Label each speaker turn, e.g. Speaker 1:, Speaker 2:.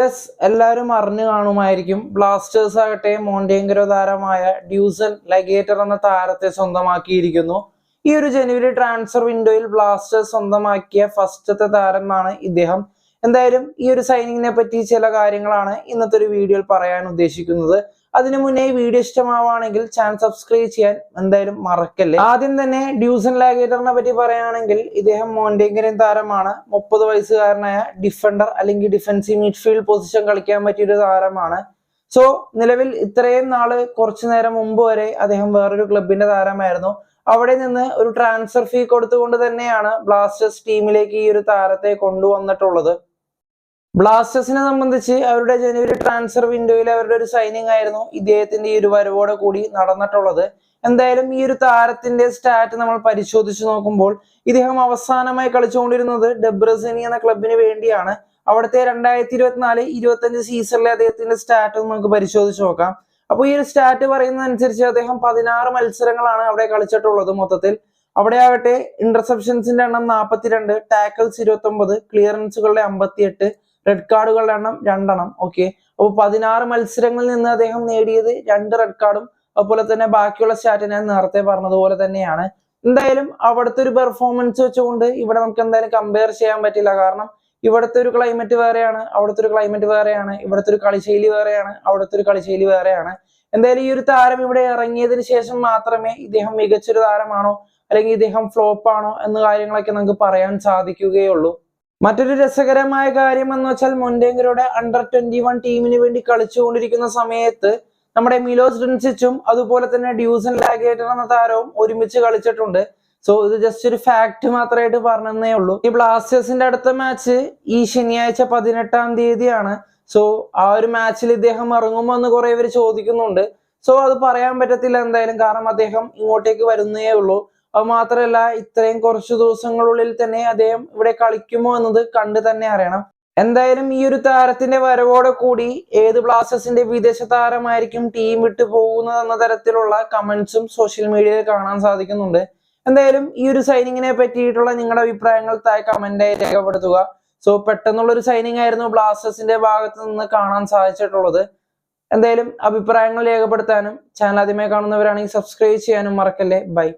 Speaker 1: Yes എല്ലാവരും അറിഞ്ഞു കാണുമായിരിക്കും. ബ്ലാസ്റ്റേഴ്സ് ആകട്ടെ മോണ്ടിയങ്കരോ താരമായ ഡ്യൂസൻ ലഗേറ്റർ എന്ന താരത്തെ സ്വന്തമാക്കിയിരിക്കുന്നു. ഈ ഒരു ജനുവരി ട്രാൻസ്ഫർ വിൻഡോയിൽ ബ്ലാസ്റ്റേഴ്സ് സ്വന്തമാക്കിയ ഫസ്റ്റത്തെ താരമാണ് ഇദ്ദേഹം. എന്തായാലും ഈ ഒരു സൈനിങ്ങിനെ പറ്റി ചില കാര്യങ്ങളാണ് ഇന്നത്തെ ഒരു വീഡിയോയിൽ പറയാൻ ഉദ്ദേശിക്കുന്നത്. അതിനു മുന്നേ ഈ വീഡിയോ ഇഷ്ടമാവുകയാണെങ്കിൽ ചാനൽ സബ്സ്ക്രൈബ് ചെയ്യാൻ എന്തായാലും മറക്കല്ലേ? ആദ്യം തന്നെ ഡ്യൂസൻ ലാഗേറ്ററിനെ പറ്റി പറയുകയാണെങ്കിൽ ഇദ്ദേഹം മോണ്ടേങ്കരൻ താരമാണ്. മുപ്പത് വയസ്സുകാരനായ ഡിഫൻഡർ അല്ലെങ്കിൽ ഡിഫൻസീവ് മിഡ്ഫീൽഡ് പൊസിഷൻ കളിക്കാൻ പറ്റിയ ഒരു താരമാണ്. സോ നിലവിൽ ഇത്രയും നാൾ കുറച്ചു നേരം മുമ്പ് വരെ അദ്ദേഹം വേറൊരു ക്ലബിന്റെ താരമായിരുന്നു. അവിടെ നിന്ന് ഒരു ട്രാൻസ്ഫർ ഫീ കൊടുത്തുകൊണ്ട് തന്നെയാണ് ബ്ലാസ്റ്റേഴ്സ് ടീമിലേക്ക് ഈ ഒരു താരത്തെ കൊണ്ടുവന്നിട്ടുള്ളത്. ബ്ലാസ്റ്റേഴ്സിനെ സംബന്ധിച്ച് അവരുടെ ജനുവരി ട്രാൻസ്ഫർ വിൻഡോയിൽ അവരുടെ ഒരു സൈനിങ് ആയിരുന്നു. ഇദ്ദേഹത്തിന്റെ ഈ ഒരു വരവോടെ കൂടി നടന്നിട്ടുള്ളത്. എന്തായാലും ഈ ഒരു താരത്തിന്റെ സ്റ്റാറ്റ് നമ്മൾ പരിശോധിച്ചു നോക്കുമ്പോൾ ഇദ്ദേഹം അവസാനമായി കളിച്ചുകൊണ്ടിരുന്നത് ഡെബ്രസിനി എന്ന ക്ലബിന് വേണ്ടിയാണ്. അവിടുത്തെ രണ്ടായിരത്തി ഇരുപത്തിനാല് ഇരുപത്തഞ്ച് സീസണിലെ അദ്ദേഹത്തിന്റെ സ്റ്റാറ്റ് നമുക്ക് പരിശോധിച്ച് നോക്കാം. അപ്പോൾ ഈ ഒരു സ്റ്റാറ്റ് പറയുന്നതനുസരിച്ച് അദ്ദേഹം പതിനാറ് മത്സരങ്ങളാണ് അവിടെ കളിച്ചിട്ടുള്ളത് മൊത്തത്തിൽ. അവിടെ ആകട്ടെ ഇന്റർസെപ്ഷൻസിന്റെ എണ്ണം നാൽപ്പത്തിരണ്ട് ടാക്കിൾസ് ഇരുപത്തി ഒമ്പത് ക്ലിയറൻസുകളുടെ അമ്പത്തിയെട്ട് റെഡ് കാർഡുകളുടെ എണ്ണം രണ്ടെണ്ണം ഓക്കെ അപ്പോൾ പതിനാറ് മത്സരങ്ങളിൽ നിന്ന് അദ്ദേഹം നേടിയത് രണ്ട് റെഡ് കാർഡും അതുപോലെ തന്നെ ബാക്കിയുള്ള സ്റ്റാറ്റ് ഞാൻ നേരത്തെ പറഞ്ഞതുപോലെ തന്നെയാണ്. എന്തായാലും അവിടുത്തെ ഒരു പെർഫോമൻസ് വെച്ചുകൊണ്ട് ഇവിടെ നമുക്ക് എന്തായാലും കമ്പയർ ചെയ്യാൻ പറ്റില്ല. കാരണം ഇവിടുത്തെ ഒരു ക്ലൈമറ്റ് വേറെയാണ് അവിടുത്തെ ഒരു ക്ലൈമറ്റ് വേറെയാണ് ഇവിടുത്തെ ഒരു കളിശൈലി വേറെയാണ് അവിടുത്തെ ഒരു കളിശൈലി വേറെയാണ്. എന്തായാലും ഈ ഒരു താരം ഇവിടെ ഇറങ്ങിയതിന് ശേഷം മാത്രമേ ഇദ്ദേഹം മികച്ചൊരു താരമാണോ അല്ലെങ്കിൽ ഇദ്ദേഹം ഫ്ലോപ്പാണോ എന്ന കാര്യങ്ങളൊക്കെ നമുക്ക് പറയാൻ സാധിക്കുകയുള്ളൂ. മറ്റൊരു രസകരമായ കാര്യം എന്ന് വെച്ചാൽ മൊണ്ടേങ്കരുടെ അണ്ടർ ട്വന്റി വൺ ടീമിന് വേണ്ടി കളിച്ചുകൊണ്ടിരിക്കുന്ന സമയത്ത് നമ്മുടെ മിലോസ് ഡെൻസിച്ചും അതുപോലെ തന്നെ ഡ്യൂസൻ ലാഗേറ്റർ എന്ന താരവും ഒരുമിച്ച് കളിച്ചിട്ടുണ്ട്. സോ ഇത് ജസ്റ്റ് ഒരു ഫാക്ട് മാത്രമായിട്ട് പറഞ്ഞതേ ഉള്ളൂ. ഈ ബ്ലാസ്റ്റേഴ്സിന്റെ അടുത്ത മാച്ച് ഈ ശനിയാഴ്ച പതിനെട്ടാം തീയതിയാണ്. സോ ആ ഒരു മാച്ചിൽ ഇദ്ദേഹം ഇറങ്ങുമോ എന്ന് കുറെ പേര് ചോദിക്കുന്നുണ്ട്. സോ അത് പറയാൻ പറ്റത്തില്ല എന്തായാലും. കാരണം അദ്ദേഹം ഇങ്ങോട്ടേക്ക് വരുന്നേ ഉള്ളൂ. അത് മാത്രമല്ല ഇത്രയും കുറച്ചു ദിവസങ്ങളുള്ളിൽ തന്നെ അദ്ദേഹം ഇവിടെ കളിക്കുമോ എന്നത് കണ്ടു തന്നെ അറിയണം. എന്തായാലും ഈ ഒരു താരത്തിന്റെ വരവോടെ കൂടി ഏത് ബ്ലാസ്റ്റേഴ്സിന്റെ വിദേശ താരമായിരിക്കും ടീം വിട്ടു പോകുന്നത് എന്ന തരത്തിലുള്ള കമന്റ്സും സോഷ്യൽ മീഡിയയിൽ കാണാൻ സാധിക്കുന്നുണ്ട്. എന്തായാലും ഈ ഒരു സൈനിങ്ങിനെ പറ്റിയിട്ടുള്ള നിങ്ങളുടെ അഭിപ്രായങ്ങൾ താഴെ കമന്റായി രേഖപ്പെടുത്തുക. സോ പെട്ടെന്നുള്ള ഒരു സൈനിങ് ആയിരുന്നു ബ്ലാസ്റ്റേഴ്സിന്റെ ഭാഗത്ത് നിന്ന് കാണാൻ സാധിച്ചിട്ടുള്ളത്. എന്തായാലും അഭിപ്രായങ്ങൾ രേഖപ്പെടുത്താനും ചാനൽ ആദ്യമായി കാണുന്നവരാണെങ്കിൽ സബ്സ്ക്രൈബ് ചെയ്യാനും മറക്കല്ലേ. ബൈ